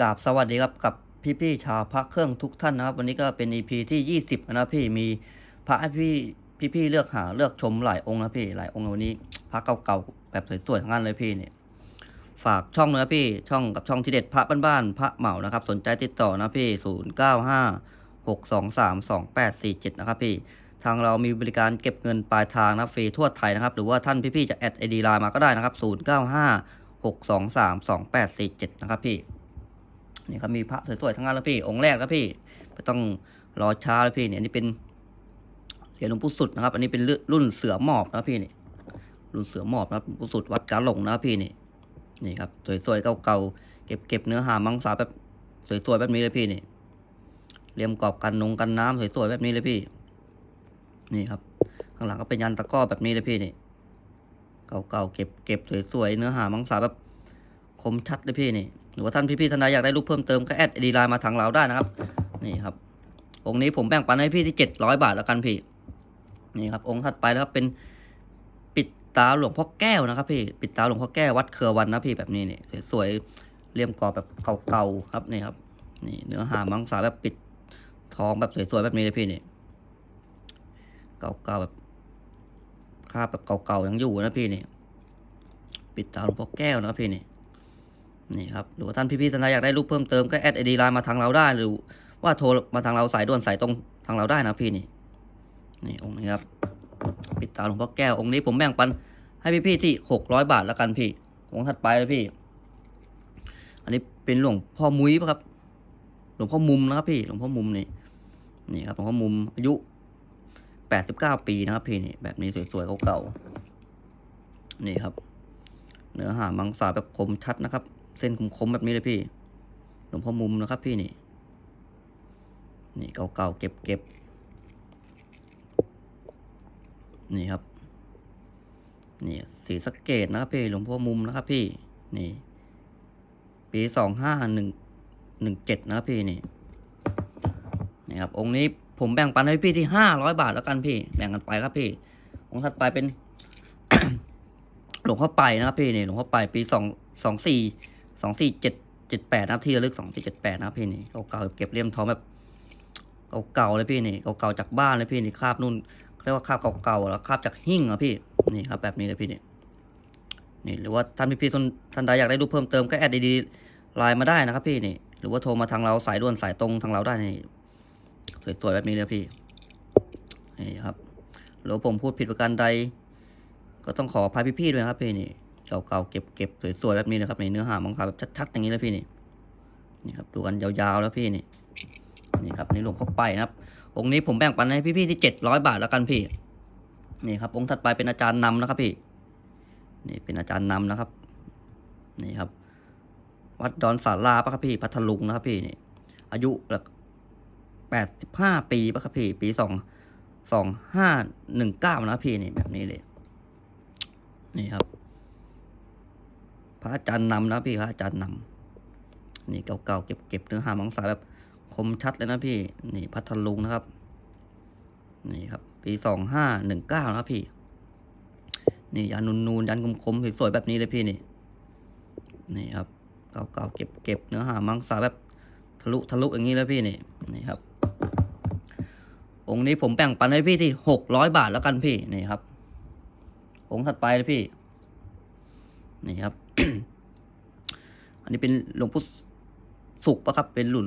กราบสวัสดีครับกับพี่ๆชาวพระเครื่องทุกท่านนะครับ วันนี้ก็เป็น EP ที่ยี่สิบนะพี่มีพระให้พี่พี่ๆเลือกหาเลือกชมหลายองค์นะพี่หลายองค์วันนี้พระเก่าๆแบบสวยๆทั้งนั้นเลยพี่เนี่ยฝากช่องนะพี่ช่องกับช่องที่เด็ดพระบ้านๆพระเหมานะครับ สนใจติดต่อนะพี่ศูนย์เก้าห้าหกสองสามสองแปดสี่เจ็ดนะครับพี่ทางเรามีบริการเก็บเงินปลายทางนะฟรีทั่วไทยนะครับ หรือว่าท่านพี่ๆจะแอดไอดีไลน์มาก็ได้นะครับศูนย์เก้าห้าหกสองสามสองแปดสี่เจ็ดนะครับพี่ นี่ครับมีพระสวยๆทั้งนั้นแล้วพี่ องค์แรกแล้วพี่ไม่ต้องรอช้าแล้วพี่เนี่ยนี่เป็นเหรียญหลวงปู่สุดนะครับ อันนี้เป็นรุ่นเสือหมอบนะพี่นี่รุ่นเสือหมอบนะหลวงปู่สุดวัดกาหลงนะพี่นี่นี่ครับสวยๆเก่าๆเก็บเก็บเนื้อหามังสาแบบสวยๆแบบนี้เลยพี่นี่เรียมกรอบกันนงกันน้ำสวยๆแบบนี้เลยพี่ นี่ครับ ข้างหลังก็เป็นยันตะก้อแบบนี้เลยพี่นี่ เก่าๆเก็บเก็บสวยๆเนื้อหามังสาแบบคมชัดเลยพี่นี่ รือว่าท่านพี่ๆท่านใดอยากได้รูปเพิ่มเติมก็แอดดีไลน์มาทางเราได้นะครับ นี่ครับ องค์นี้ผมแบ่งปันให้พี่ที่เจ็ดร้อยบาทแล้วกันพี่ นี่ครับ องค์ถัดไปนะครับเป็นปิดตาหลวงพ่อแก้วนะครับ พี่ ปิดตาหลวงพ่อแก้ววัดเครือวันนะพี่แบบนี้นี่สวยๆเลี่ยมกรอบแบบเก่าๆครับนี่ครับ นี่เนื้อหามังสาแบบปิดทองแบบสวยๆแบบนี้เลยพี่นี่เก่าๆแบบคาบแบบเก่าๆยังอยู่นะพี่นี่ ปิดตาหลวงพ่อแก้วนะพี่นี่ นี่ครับหรือว่าท่านพี่ๆท่านใดอยากได้รูปเพิ่มเติมก็แอดไอดีไลน์มาทางเราได้ หรือว่าโทรมาทางเราสายด่วนสายตรงทางเราได้นะพี่นี่ นี่องค์นี้ครับ ปิดตาหลวงพ่อแก้วองค์นี้ผมแบ่งปันให้พี่ๆที่หกร้อยบาทแล้วกันพี่องค์ถัดไปเลยพี่ อันนี้เป็นหลวงพ่อมุ้ยปะครับ หลวงพ่อมุมนะครับพี่หลวงพ่อมุมนี่นี่ครับหลวงพ่อมุมอายุแปดสิบเก้าปีนะครับพี่นี่แบบนี้สวยๆเก่าๆนี่ครับ เนื้อหามังสาแบบคมชัดนะครับ เส้นคมๆแบบนี้เลยพี่ หลวงพ่อมุมนะครับพี่นี่ นี่เก่าๆเก็บเก็บนี่ครับ นี่สีสเกตนะครับพี่ หลวงพ่อมุมนะครับพี่ นี่ ปีสองห้าหนึ่งหนึ่งเจ็ดนะครับพี่นี่ นี่ครับ องค์นี้ผมแบ่งปันให้พี่ที่ห้าร้อยบาทแล้วกันพี่ แบ่งกันไปครับพี่ องค์ถัดไปเป็นหลวงพ่อไปนะครับพี่นี่หลวงพ่อไปปีสองสองสี่ สองสี่เจ็ดเจ็ดแปดนะครับที่ระลึกสองสี่เจ็ดแปดนะครับพี่นี่เก่าๆเก็บเลี่ยมทองแบบเก่าๆเลยพี่นี่เก่าๆจากบ้านเลยพี่นี่คราบนุ่นเรียกว่าคราบเก่าๆแล้วคราบจากหิ้งอะพี่นี่ครับแบบนี้เลยพี่นี่นี่หรือว่าท่านพี่ๆท่านท่านใดอยากได้รูปเพิ่มเติมก็แอดดีๆไลน์มาได้นะครับพี่นี่ หรือว่าโทรมาทางเราสายด่วนสายตรงทางเราได้นี่สวยๆแบบนี้เลยพี่นี่ครับหรือว่าผมพูดผิดประการใด ก็ต้องขออภัยพี่ๆด้วยครับพี่นี่ เก่าๆเก็บๆสวยๆแบบนี้นะครับในเนื้อหามังสาแบบชัดๆอย่างนี้แล้วพี่นี่นี่ครับดูกันยาวๆแล้วพี่นี่นี่ครับนี่หลวงพ่อไปนะครับ องค์นี้ผมแบ่งปันให้พี่ๆที่เจ็ดร้อยบาทแล้วกันพี่นี่ครับ องค์ถัดไปเป็นอาจารย์นำนะครับพี่ นี่เป็นอาจารย์นำนะครับ นี่ครับ วัดดอนสาราปะครับพี่พัทลุงนะครับพี่นี่อายุแปดสิบห้าปีปะครับพี่ปีสองสองห้าหนึ่งเก้านะครับพี่นี่แบบนี้เลย นี่ครับ พระอาจารย์นำนะพี่พระอาจารย์นำนี่เก่าๆเก็บๆเนื้อหามังสาแบบคมชัดเลยนะพี่ นี่พัทลุงนะครับ นี่ครับ ปีสองห้าหนึ่งเก้านะพี่ นี่ยันนูนๆยันคมๆสวยๆแบบนี้เลยพี่นี่ นี่ครับเก่าๆเก็บๆเนื้อหามังสาแบบทะลุทะลุอย่างนี้เลยพี่นี่นี่ครับ องค์นี้ผมแบ่งปันให้พี่ที่หกร้อยบาทแล้วกันพี่นี่ครับ องค์ถัดไปเลยพี่ นี่ครับ อันนี้เป็นหลวงปู่สุกปะครับ เป็นรุ่น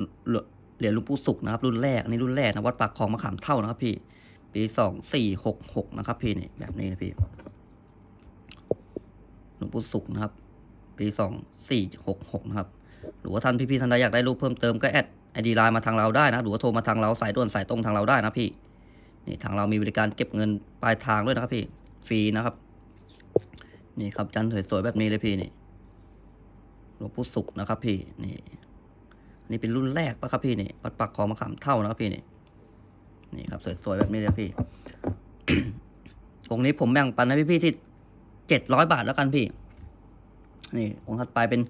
เหรียญหลวงปู่สุกนะครับ รุ่นแรกนนี่รุ่นแรกนะวัดปากคลองมะขามเท่านะครับ พี่ ปีสองสี่หกหกนะครับ พี่นี่แบบนี้นะพี่ หลวงปู่สุกนะครับ ปีสองสี่หกหกนะครับ หรือว่าท่านพี่ๆท่านใดอยากได้รูปเพิ่มเติมก็แอดไอดีไลน์มาทางเราได้นะ หรือว่าโทรมาทางเราสายด่วนสายตรงทางเราได้นะพี่ นี่ทางเรามีบริการเก็บเงินปลายทางด้วยนะครับพี่ ฟรีนะครับ นี่ครับจันสวยๆแบบนี้เลยพี่นี่ ลวงปู่สุขนะครับ พี่นี่นนี่เป็นรุ่นแรกปะครับพี่นี่วัดปักคลองมะขามเท่านะครับพี่นี่นี่ครับสวยๆแบบนี้เลยพี่องค์นี้ผมแบ่งปันให้พี่ๆที่เจ็ดร้อยบาทแล้วกันพี่ นี่องค์ถัดไปเป็น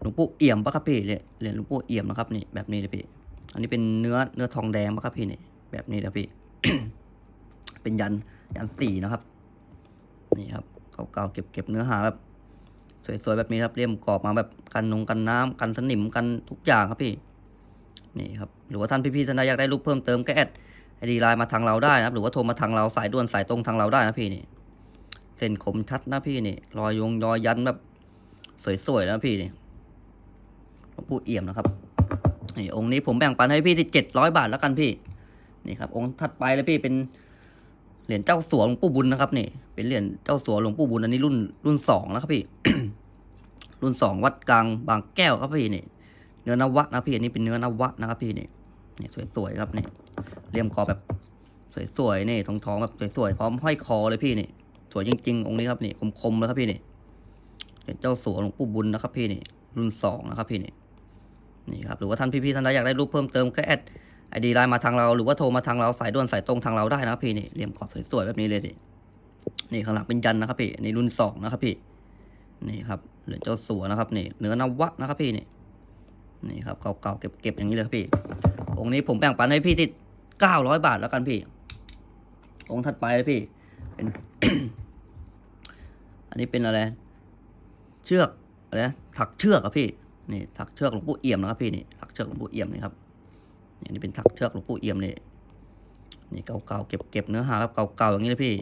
หลวงปู่เอี่ยมปะครับพี่เหรียญหลวงปู่เอี่ยมนะครับนี่แบบนี้เลยพี่ อันนี้เป็นเนื้อเนื้อทองแดงปะครับพี่นี่แบบนี้เลยพี่ เป็นยันยันสี่นะครับ นี่ครับเก่าๆเก็บเก็บเนื้อหาแบบ สวยๆแบบนี้ครับเลี่ยมกรอบมาแบบกันนงกันน้ำกันสนิมกันทุกอย่างครับพี่นี่ครับหรือว่าท่านพี่ๆท่านใดอยากได้รูปเพิ่มเติมก็แอดไอดีไลน์มาทางเราได้นะครับ หรือว่าโทรมาทางเราสายด่วนสายตรงทางเราได้นะพี่นี่เส้นคมชัดนะพี่นี่รอยยงรอยยันแบบสวยๆนะพี่นี่หลวงปู่เอี่ยมนะครับนี่องค์นี้ผมแบ่งปันให้พี่ที่เจ็ดร้อยบาทแล้วกันพี่ นี่ครับ องค์ถัดไปเลยพี่เป็นเหรียญเจ้าสัวหลวงปู่บุญนะครับนี่เป็นเหรียญเจ้าสัวหลวงปู่บุญอันนี้รุ่นรุ่นสองแล้วครับพี่ รุ่นสองวัดกลางบางแก้วครับพี่นี่ เนื้อนวะนะพี่อันนี้เป็นเนื้อนวะนะครับพี่นี่นี่สวยๆครับนี่เลี่ยมคอแบบสวยๆนี่ทองทองๆแบบสวยๆพร้อมห้อยคอเลยพี่นี่สวยจริง ๆ องค์นี้ครับนี่คมๆเลยครับพี่นี่เป็นเจ้าสัวหลวงปู่บุญนะครับพี่นี่ รุ่นสองนะครับพี่นี่นี่ครับหรือว่าท่านพี่ๆท่านใดอยากได้รูปเพิ่มเติมก็แอดไอดีไลน์มาทางเราหรือว่าโทรมาทางเราสายด่วนสายตรงทางเราได้นะครับพี่นี่เลี่ยมกรอบสวยๆแบบนี้เลยดินี่ข้างหลังเป็นยันนะครับพี่นี่รุ่นสองนะครับพี่นี่ครับ หรียญเจ้าสัวนะครับนี่เนื้อนวะนะครับพี่นี่นี่ครับเก่าๆเก็บๆอย่างนี้เลยครับพี่ องค์นี้ผมแบ่งปันให้พี่ที่เก้าร้อยบาทแล้วกันพี่ องค์ถัดไปเลยพี่เป็นอันนี้เป็นอะไร เชือกอะไรถักเชือกครับพี่นี่ถักเชือกหลวงปู่เอี่ยมนะครับพี่นี่ถักเชือกหลวงปู่เอี่ยมนี่ครับนี่อันนี่เป็นถักเชือกหลวงปู่เอี่ยมนี่นี่เก่าๆเก็บๆเนื้อหาครับเก่าๆอย่างนี้เลยพี่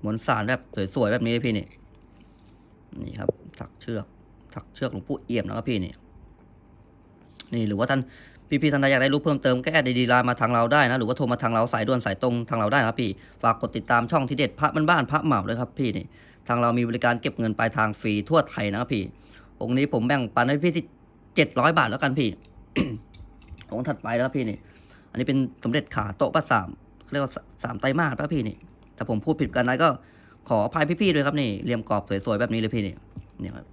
หมวลสารแบบสวยๆแบบนี้เลยพี่นี่ นี่ครับถักเชือกถักเชือกหลวงปู่เอี่ยมนะครับพี่นี่นี่หรือว่าท่านพี่ๆท่านใดอยากได้รู้เพิ่มเติมก็แอดดีไลน์มาทางเราได้นะ หรือว่าโทรมาทางเราสายด่วนสายตรงทางเราได้นะครับพี่ ฝากกดติดตามช่องที่เด็ดพระบ้านพระเหมาเลยครับพี่นี่ ทางเรามีบริการเก็บเงินปลายทางฟรีทั่วไทยนะครับพี่ องค์นี้ผมแบ่งปันให้พี่ที่เจ็ดร้อยบาทแล้วกันพี่ องค์ถัดไปแล้วครับพี่นี่ อันนี้เป็นสมเด็จขาโต๊ะประสามเรียกว่าสามไตรมาสป่ะพี่นี่ถ้าผมพูดผิดกันนะก็ ขออภัยพี่ๆด้วยครับนี่เรียมกรอบสวยๆแบบนี้เลยพี่นี่นี่ครับ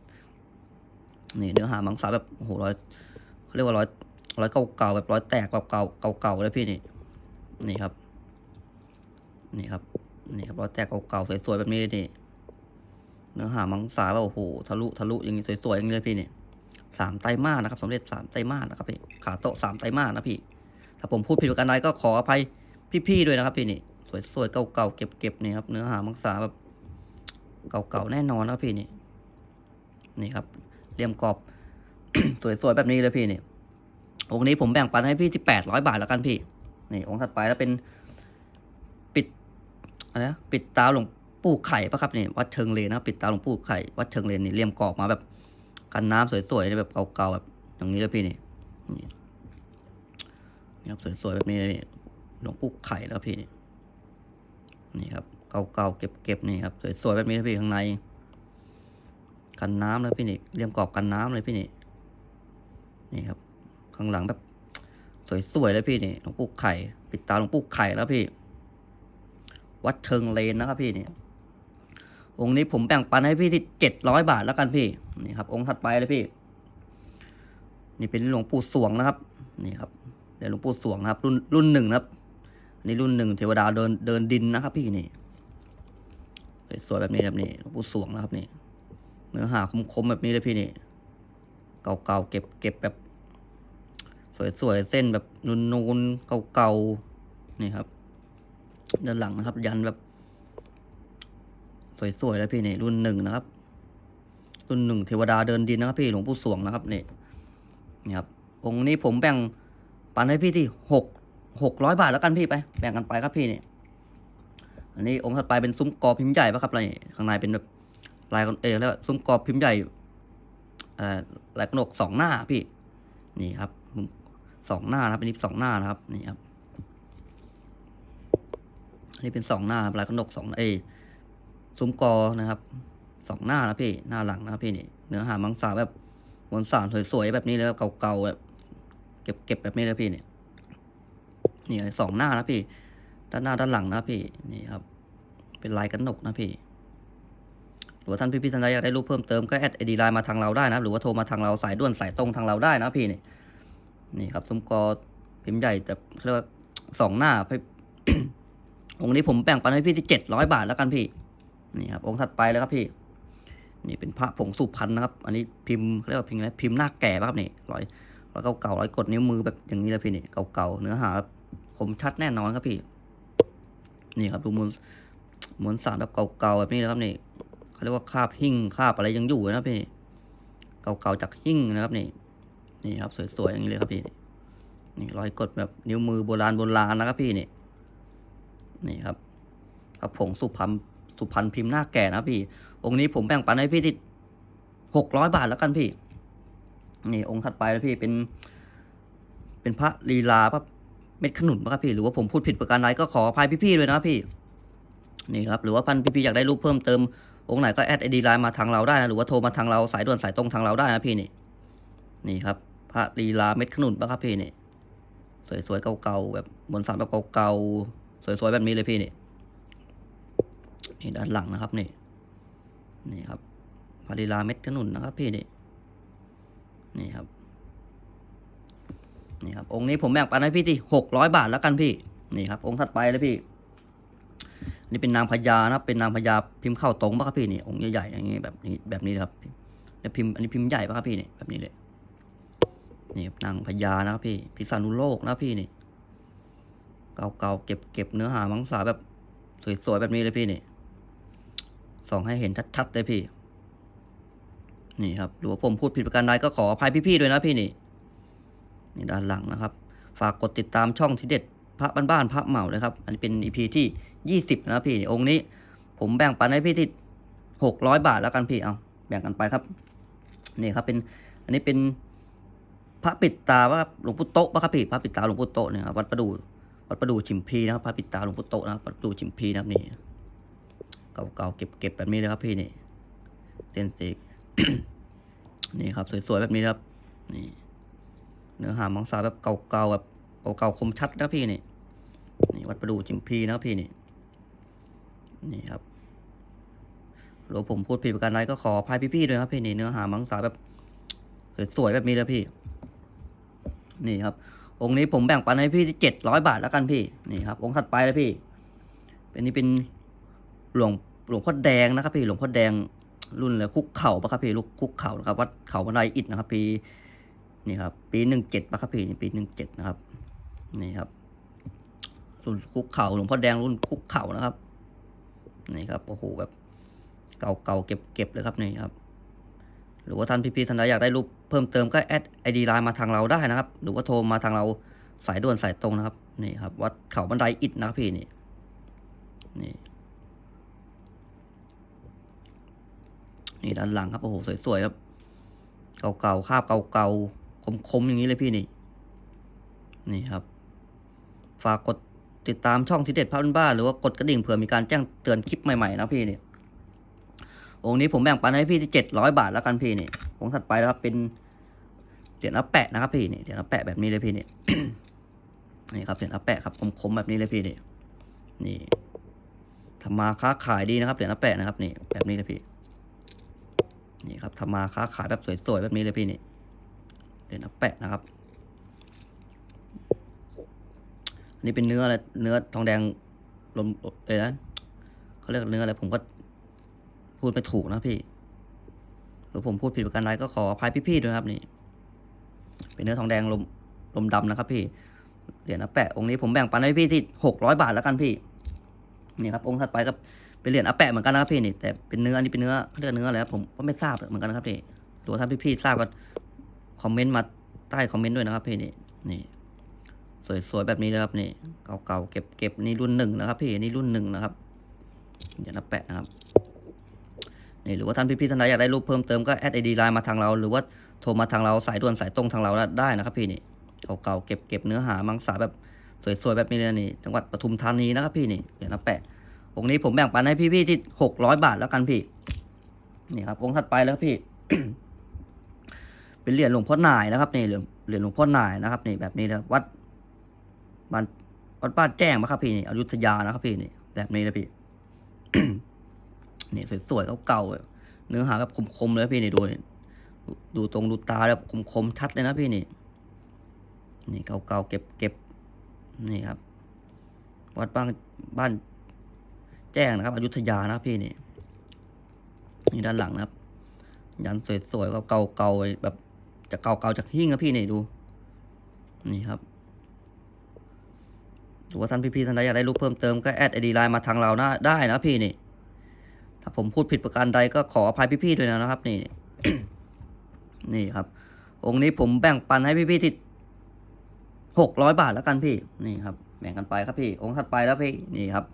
นี่เนื้อหามังสาแบบโอ้โหร้อยเขาเรียกว่าร้อยร้อยเก่าๆแบบร้อยแตกเก่าๆเก่าๆเลยพี่นี่ นี่ครับ นี่ครับนี่ครับร้อยแตกเก่าๆสวยๆแบบนี้นี่เนื้อหามังสาแบบโอ้โหทะลุทะลุอย่างนี้สวยๆอย่างนี้เลยพี่นี่สามไตรมาสนะครับสมเด็จสามไตรมาสนะครับพี่ขาโตสามไตรมาสนะพี่ถ้าผมพูดผิดประการใดก็ขออภัยพี่ๆด้วยนะครับพี่นี่สวยๆเก่าๆเก็บๆนี่ครับเนื้อหามังสาแบบ เก่าๆแน่นอนนะพี่นี่ นี่ครับเรียมกรอบ สวยๆแบบนี้เลยพี่นี่องค์นี้ผมแบ่งปันให้พี่ที่แปดร้อยบาทแล้วกันพี่ นี่องค์ถัดไปแล้วเป็น ปิดอะไรนะปิดตาหลวงปู่ไข่ปะครับนี่วัดเชิงเลนนะปิดตาหลวงปู่ไข่วัดเชิงเลนนี่เลี่ยมกรอบมาแบบกันน้ำสวยๆแบบเก่าๆแบบอย่างนี้เลยพี่นี่นี่ครับสวยๆแบบนี้เลยหลวงปู่ไข่แล้วพี่นี่นี่ครับ เก่าๆเก็บๆนี่ครับสวยๆแบบนี้เลยพี่ข้างใน กันน้ำเลยพี่นี่เลี่ยมกรอบกันน้ำเลยพี่นี่นี่ครับ ข้างหลังแบบ สวยๆเลยพี่นี่หลวงปู่ไข่ ปิดตาหลวงปู่ไข่แล้วพี่ วัดเชิงเลนนะครับพี่นี่องค์นี้ผมแบ่งปันให้พี่ที่เจ็ดร้อยบาทแล้วกันพี่นี่ครับ องค์ถัดไปเลยพี่ นี่เป็นหลวงปู่สวงนะครับนี่ครับเดี๋ยวหลวงปู่สวงนะครับ รุ่นรุ่นหนึ่งนะครับนี่รุ่นหนึ่งเทวดาเดินเดินดินนะครับ พี่นี่ สวยๆแบบนี้แบบนี้หลวงปู่สวงนะครับนี่เนื้อหาคมๆแบบนี้เลยพี่นี่ เก่าๆเก็บเก็บแบบ สวยๆเส้นแบบนูนๆเก่าๆนี่ครับด้านหลังนะครับ ยันแบบ สวยๆแล้วพี่นี่รุ่นหนึ่งนะครับ รุ่นหนึ่งเทวดาเดินดินนะครับ พี่หลวงปู่สวงนะครับนี่นี่ครับองค์นี้ผมแบ่งปันให้พี่ที่หกหกร้อยบาทแล้วกันพี่ไป แบ่งกันไปครับพี่นี่ อันนี้องค์ถัดไปเป็นซุ้มกอพิมพ์ใหญ่ปะครับอะไรข้างในเป็นแบบลายเออแล้วซุ้มกอพิมพ์ใหญ่เอ่อลายกระหนกสองหน้าพี่ นี่ครับสองหน้านะครับอันนี้สองหน้านะครับ นี่ครับอันนี้เป็นสองหน้าลายกระหนกสองเอซุ้มกอนะครับสองหน้านะพี่หน้าหลังนะครับพี่นี่เนื้อหามังสาแบบมวลสารสวยๆแบบนี้เลยแบบเก่าๆแบบเก็บเก็บแบบนี้เลยพี่นี่นี่สองหน้านะพี่ ด้านหน้าด้านหลังนะพี่นี่ครับ เป็นลายกระหนกนะพี่หรือว่าท่านพี่ท่านใดอยากได้รูปเพิ่มเติมก็แอดไอดีไลน์มาทางเราได้นะหรือว่าโทรมาทางเราสายด่วนสายตรงทางเราได้นะพี่นี่นี่ครับซุ้มกอพิมพ์ใหญ่แต่เรียกว่าสองหน้าพี่องค์นี้ผมแบ่งปันให้พี่ที่เจ็ดร้อยบาทแล้วกันพี่ นี่ครับ องค์ถัดไปแล้วครับพี่ นี่เป็นพระผงสุพรรณนะครับ อันนี้พิมพ์เรียกว่าพิมพ์อะไรพิมพ์หน้าแก่ป่ะครับนี่ร้อยร้อยเก่าๆร้อยกดนิ้วมือแบบอย่างนี้เลยพี่นี่เก่าๆเนื้อหาคมชัดแน่นอนครับพี่ นี่ครับดูมวลมวลสารแบบเก่าๆแบบนี้นะครับนี่เขาเรียกว่าคาบหิ่งคาบอะไรยังอยู่นะพี่เก่าๆจากหิ้งนะครับนี่นี่ครับสวยๆอย่างนี้เลยครับพี่นี่รอยกดแบบนิ้วมือโบราณโบราณนะครับพี่นี่นี่ครับพระผงสุพรรณสุพรรณพิมพ์หน้าแก่นะพี่ องค์นี้ผมแบ่งปันให้พี่ที่หกร้อยบาทแล้วกันพี่ นี่องค์ถัดไปแล้วพี่เป็น เป็นพระลีลาพระ เม็ดขนุนปะครับพี่ หรือว่าผมพูดผิดประการใดก็ขออภัยพี่ๆด้วยนะพี่ นี่ครับ หรือว่าพันพี่ๆอยากได้รูปเพิ่มเติม องค์ไหนก็แอดไอดีไลน์มาทางเราได้นะ หรือว่าโทรมาทางเราสายด่วนสายตรงทางเราได้นะพี่นี่ นี่ครับ พระลีลาเม็ดขนุนปะครับพี่นี่ สวยๆเก่าๆแบบบนสารแบบเก่าๆ สวยๆแบบนี้เลยพี่นี่ นี่ด้านหลังนะครับนี่ นี่ครับพาริลาเม็ดขนุนนะครับพี่นี่ นี่ครับ นี่ครับองค์นี้ผมแบ่งปันให้พี่ที่หกร้อยบาทแล้วกันพี่นี่ครับ องค์ถัดไปเลยพี่ นี่เป็นนางพญานะเป็นนางพญาพิมพ์เข้าตรงปะครับพี่นี่องค์ใหญ่ๆอย่างนี้แบบนี้แบบนี้ครับแล้วพิมพ์อันนี้พิมพ์ใหญ่ปะครับพี่นี่แบบนี้เลยนี่ครับนางพญานะครับพี่พิษณุโลกนะพี่นี่เก่าๆเก็บเก็บเนื้อหามังสาแบบสวยๆแบบนี้เลยพี่นี่ส่องให้เห็นชัดๆเลยพี่ นี่ครับหรือว่าผมพูดผิดประการใดก็ขออภัยพี่ๆด้วยนะพี่นี่ นี่ด้านหลังนะครับ ฝากกดติดตามช่องทีเด็ดพระบ้านๆพระเหมาเลยครับ อันนี้เป็นอีพีที่ยี่สิบนะพี่ องค์นี้ ผมแบ่งปันให้พี่ที่หกร้อยบาทแล้วกันพี่เอาแบ่งกันไปครับนี่ครับเป็นอันนี้เป็นพระปิดตาว่าหลวงปู่โตะปะครับพี่พระปิดตาหลวงปู่โตะเนี่ยครับวัดประดูวัดประดูชิมพีนะครับพระปิดตาหลวงปู่โตะนะครับวัดประดูชิมพีนะครับนี่เก่าๆเก็บๆแบบนี้เลยครับพี่นี่เส้นสีนี่ครับสวยๆแบบนี้ครับนี่ เนื้อหามังสาแบบเก่าๆแบบเก่าๆคมชัดนะพี่นี่นี่วัดประดูจิมพีนะพี่นี่นี่ครับหรือผมพูดผิดประการใดก็ขออภัยพี่ๆด้วยครับพี่นี่เนื้อหามังสาแบบสวยๆแบบนี้เลยพี่ นี่ครับ องค์นี้ผมแบ่งปันให้พี่ที่เจ็ดร้อยบาทแล้วกันพี่นี่ครับ องค์ถัดไปเลยพี่ เป็นนี่เป็นหลวงหลวงพ่อแดงนะครับพี่หลวงพ่อแดงรุ่นเลยคุกเข่าปะครับพี่ลูกคุกเข่านะครับวัดเขาบันไดอิฐนะครับพี่ นี่ครับ ปีหนึ่งเจ็ดปะครับพี่ปีหนึ่งเจ็ดนะครับ นี่ครับ รุ่นคุกเข่าหลวงพ่อแดงรุ่นคุกเข่านะครับ นี่ครับโอ้โหแบบ เก่าเก่าเก็บเก็บเลยครับนี่ครับ หรือว่าท่านพี่ๆท่านใดอยากได้รูปเพิ่มเติมก็แอดไอดีไลน์มาทางเราได้นะครับ หรือว่าโทรมาทางเราสายด่วนสายตรงนะครับ นี่ครับ วัดเขาบันไดอิฐนะครับพี่นี่ นี่นี่ด้านหลังครับโอ้โหสวยๆครับ เก่าๆ คาบเก่าๆ คมๆอย่างนี้เลยพี่นี่ นี่ครับ ฝากกดติดตามช่องทิเด็ดพระบ้านหรือว่ากดกระดิ่งเผื่อมีการแจ้งเตือนคลิปใหม่ๆนะพี่นี่องค์นี้ผมแบ่งปันให้พี่ที่เจ็ดร้อยบาทแล้วกันพี่นี่องค์ถัดไปนะครับ เป็นเหรียญอัปแปะนะครับพี่นี่เหรียญอัปแปะแบบนี้เลยพี่นี่นี่ครับเหรียญอัปแปะครับคมๆแบบนี้เลยพี่นี่นี่ทำมาค้าขายดีนะครับเหรียญอัปแปะนะครับนี่แบบนี้เลยพี่นี่ครับทำมาค้าขายแบบสวยๆแบบนี้เลยพี่นี่ เหรียญอัปแปะนะครับ อันนี้เป็นเนื้ออะไร เนื้อทองแดงลมเอ้ยนะเขาเรียกเนื้ออะไร ผมก็พูดไม่ถูกนะพี่ หรือผมพูดผิดประการใดก็ขออภัยพี่ๆด้วยครับนี่ เป็นเนื้อทองแดงลมลมดำนะครับพี่ เหรียญอัปแปะ องค์นี้ผมแบ่งปันให้พี่ที่หกร้อยบาทแล้วกันพี่ นี่ครับ องค์ถัดไปก็เป็นเหรียญอัปแปะเหมือนกันนะครับพี่นี่ แต่เป็นเนื้อ อันนี้เป็นเนื้อเขาเรียกเนื้ออะไรครับผมก็ไม่ทราบเหมือนกันนะครับพี่หรือว่าถ้าพี่ๆทราบก็ คอมเมนต์มาใต้คอมเมนต์ด้วยนะครับพี่นี่นี่ สวยๆแบบนี้นะครับนี่เก่าๆเก็บเก็บนี่รุ่นหนึ่งนะครับ พี่นี่รุ่นหนึ่งนะครับ เดี๋ยวนะแปะนะครับนี่หรือว่าท่านพี่ๆท่านใดอยากได้รูปเพิ่มเติมก็แอดไอดีไลน์มาทางเรา หรือว่าโทรมาทางเราสายด่วนสายตรงทางเราได้นะครับ พี่นี่เก่าๆเก็บเก็บเนื้อหามังสาแบบสวยๆแบบนี้เลยนี่จังหวัดปทุมธานีนะครับ พี่นี่เดี๋ยวนะแปะองค์นี้ผมแบ่งปันให้พี่ๆที่หกร้อยบาทแล้วกันพี่ นี่ครับองค์ถัดไปแล้วพี่ เป็นเหรียญหลวงพ่อหน่ายนะครับนี่เหรียญเหรียญหลวงพ่อหน่ายนะครับนี่แบบนี้นะครับวัดบ้านวัดบ้าแจ้งมาครับพี่นี่อยุธยานะครับพี่นี่แบบนี้นะพี่นี่สวยๆเก่าๆเนื้อหาแบบคมๆเลยพี่นี่ดูดูตรงดูตาแบบคมๆชัดเลยนะพี่นี่ นี่เก่าๆเก็บเก็บนี่ครับ วัดบ้านบ้าน แจ้งนะครับ อยุธยานะครับพี่นี่นี่ด้านหลังนะครับ ยันสวยๆเก่าๆแบบ จะเก่าๆจากหิ้งนะพี่นี่ดู นี่ครับหรือว่าท่านพี่ๆท่านใดอยากได้รูปเพิ่มเติมก็แอดไอดีไลน์มาทางเรานะได้นะพี่นี่ ถ้าผมพูดผิดประการใดก็ขออภัยพี่ๆด้วยนะครับ นี่ นี่ครับ องค์นี้ผมแบ่งปันให้พี่ๆที่หกร้อยบาทแล้วกันพี่ นี่ครับ แบ่งกันไปครับพี่ องค์ถัดไปแล้วพี่ นี่ครับ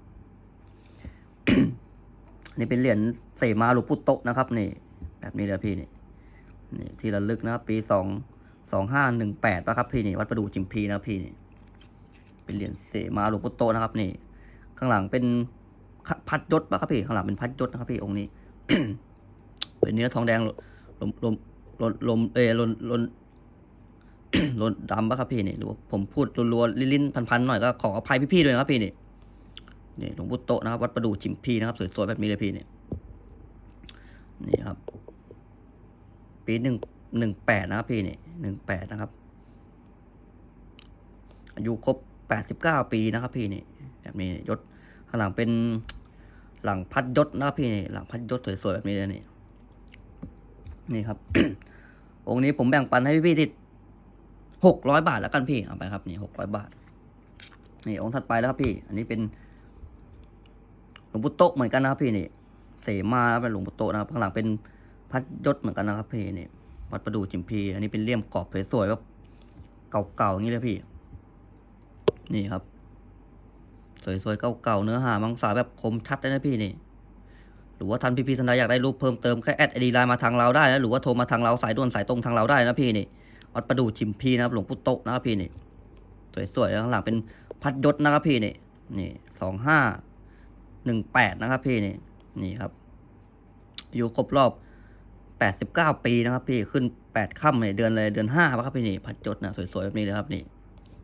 นี่เป็นเหรียญเสมาหลวงปู่โตนะครับ นี่ แบบนี้เลยพี่นี่ นี่ที่ระลึกนะครับปีสองสองห้าหนึ่งแปดป่ะครับพี่นี่วัดประดูจิมพีนะพี่นี่เป็นเหรียญเสมาหลวงปู่โตนะครับนี่ ข้างหลังเป็นพัดยศป่ะครับพี่ข้างหลังเป็นพัดยศนะครับพี่องค์นี้ เป็นเนื้อทองแดงลมลมลมลมเอลนลนลนดำป่ะครับพี่นี่หรือว่าผมพูดรัวๆลิ้นๆพันๆหน่อยก็ขออภัยพี่ๆด้วยนะครับพี่นี่นี่หลวงปู่โตนะครับวัดประดูจิมพีนะครับสวยๆแบบนี้เลยพี่นี่นี่ครับ ปีหนึ่งหนึ่งแปดนะครับพี่นี่หนึ่งแปดนะครับ อายุครบแปดสิบเก้าปีนะครับ พี่นี่แบบนี้ยศข้างหลังเป็นหลังพัดยศนะครับพี่นี่หลังพัดยศสวยๆแบบนี้เลยนี่นี่ครับ องค์นี้ผมแบ่งปันให้พี่ๆที่หกร้อยบาทแล้วกันพี่เอาไปครับ นี่หกร้อยบาท นี่องค์ถัดไปแล้วครับพี่ อันนี้เป็นหลวงปู่โตเหมือนกันนะครับพี่นี่เสมาเป็นหลวงปู่โตนะครับข้างหลังเป็น พัดยศเหมือนกันนะครับพี่นี่วัดประดูจิมพี อันนี้เป็นเลี่ยมกรอบสวยๆแบบเก่าๆอย่างนี้เลยพี่ นี่ครับ สวยๆเก่าๆเนื้อหามังสาแบบคมชัดเลยนะพี่นี่ หรือว่าท่านพี่ๆท่านใดอยากได้รูปเพิ่มเติมแค่แอดไอดีไลน์มาทางเราได้นะหรือว่าโทรมาทางเราสายด่วนสายตรงทางเราได้นะพี่นี่วัดประดูจิมพีนะครับ หลวงปู่โตนะครับพี่นี่ สวยๆข้างหลังเป็นพัดยศนะครับพี่นี่นี่สองห้าหนึ่งแปดนะครับพี่นี่ นี่ครับ อยู่ครบรอบ ดสิบเก้าปีนะครับพี่ขึ้นแปดค่ำเนี่ยเดือนเลยเดือนห้าครับพี่นี่พัดยศนะสวยๆแบบนี้เลยครับนี่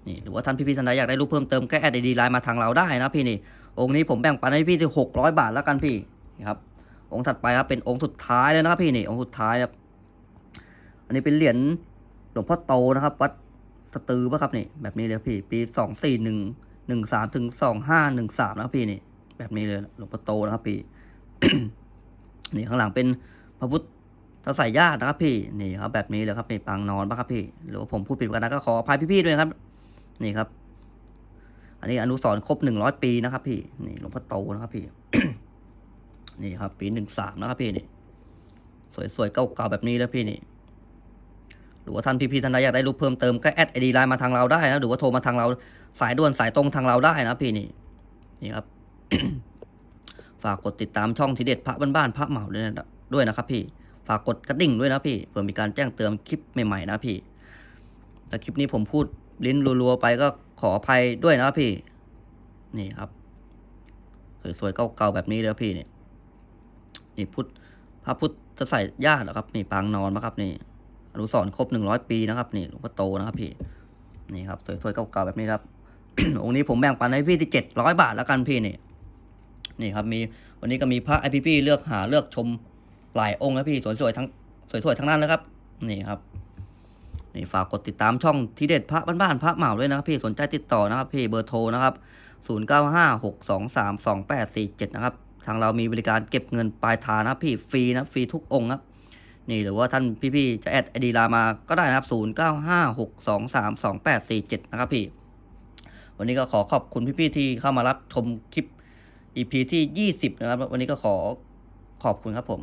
นี่หรือว่าท่านพี่ๆท่านใดอยากได้รูปเพิ่มเติมแค่แอดดีไลน์มาทางเราได้นะพี่นี่ องค์นี้ผมแบ่งปันให้พี่ที่หกร้อยบาทแล้วกันพี่นี่ครับ องค์ถัดไปครับเป็นองค์สุดท้ายเลยนะครับพี่นี่องค์สุดท้ายครับ อันนี้เป็นเหรียญหลวงพ่อโตนะครับ วัดสตือป่ะครับนี่แบบนี้เลยพี่ ปีสองสี่หนึ่งหนึ่งสามถึงสองห้าหนึ่งสามนะครับพี่นี่ แบบนี้เลยหลวงพ่อโตนะครับพี่นี่ข้างหลังเป็นพระพุทธ สายาตินะครับพี่นี่ครับแบบนี้เลยครับนี่ปางนอนปะครับพี่หรือว่าผมพูดผิดกันนะก็ขออภัยพี่ๆด้วยครับ นี่ครับ อันนี้อนุสรครบหนึ่งร้อยปีนะครับ พี่นี่หลวงพ่อโตนะครับพี่ นี่ครับ ปีหนึ่งสามนะครับพี่นี่ สวยๆเก่าๆแบบนี้แล้วพี่นี่หรือว่าท่านพี่ๆท่านใดอยากได้รูปเพิ่มเติมก็แอดไอดีไลน์มาทางเราได้นะหรือว่าโทรมาทางเราสายด่วนสายตรงทางเราได้นะพี่นี่ นี่ครับ ฝากกดติดตามช่องทีเด็ดพระบ้านๆพระเหมาด้วยนะด้วยนะครับ พี่ ฝากกดกระดิ่งด้วยนะพี่เพื่อมีการแจ้งเตือนคลิปใหม่ๆนะพี่ แต่คลิปนี้ผมพูดลิ้นรัวๆไปก็ขออภัยด้วยนะพี่ นี่ครับ สวยๆเก่าๆแบบนี้เลยพี่เนี่ยนี่พุทธพระพุทธใส่ญาติเหรอครับ นี่ปางนอนนะครับ นี่อนุสรครบหนึ่งร้อยปีนะครับ นี่หลวงพ่อโตนะครับพี่ นี่ครับ สวยๆเก่าๆแบบนี้ครับองค์นี้ผมแบ่งปันให้พี่ที่เจ็ดร้อยบาทแล้วกันพี่นี่นี่ครับมีวันนี้ก็มีพระไอพีพี่เลือกหาเลือกชม หลายองค์นะพี่สวยๆทั้งสวยๆทั้งนั้นเลยครับ นี่ครับนี่ฝากกดติดตามช่องทีเด็ดพระบ้านๆพระเหมาด้วยนะครับ พี่สนใจติดต่อนะครับพี่เบอร์โทรนะครับ 0 9 5 6 2 3 2 8 4 7 นะครับ ทางเรามีบริการเก็บเงินปลายทางนะพี่ฟรีนะฟรีทุกองค์ครับนี่หรือว่าท่านพี่ๆจะแอดไอดีลน์มาก็ได้นะครับ 0 9 5 6 2 3 2 8 4 7 นะครับพี่ วันนี้ก็ขอขอบคุณพี่ๆที่เข้ามารับชมคลิป EP ที่ 20 นะครับ วันนี้ก็ขอขอบคุณครับผม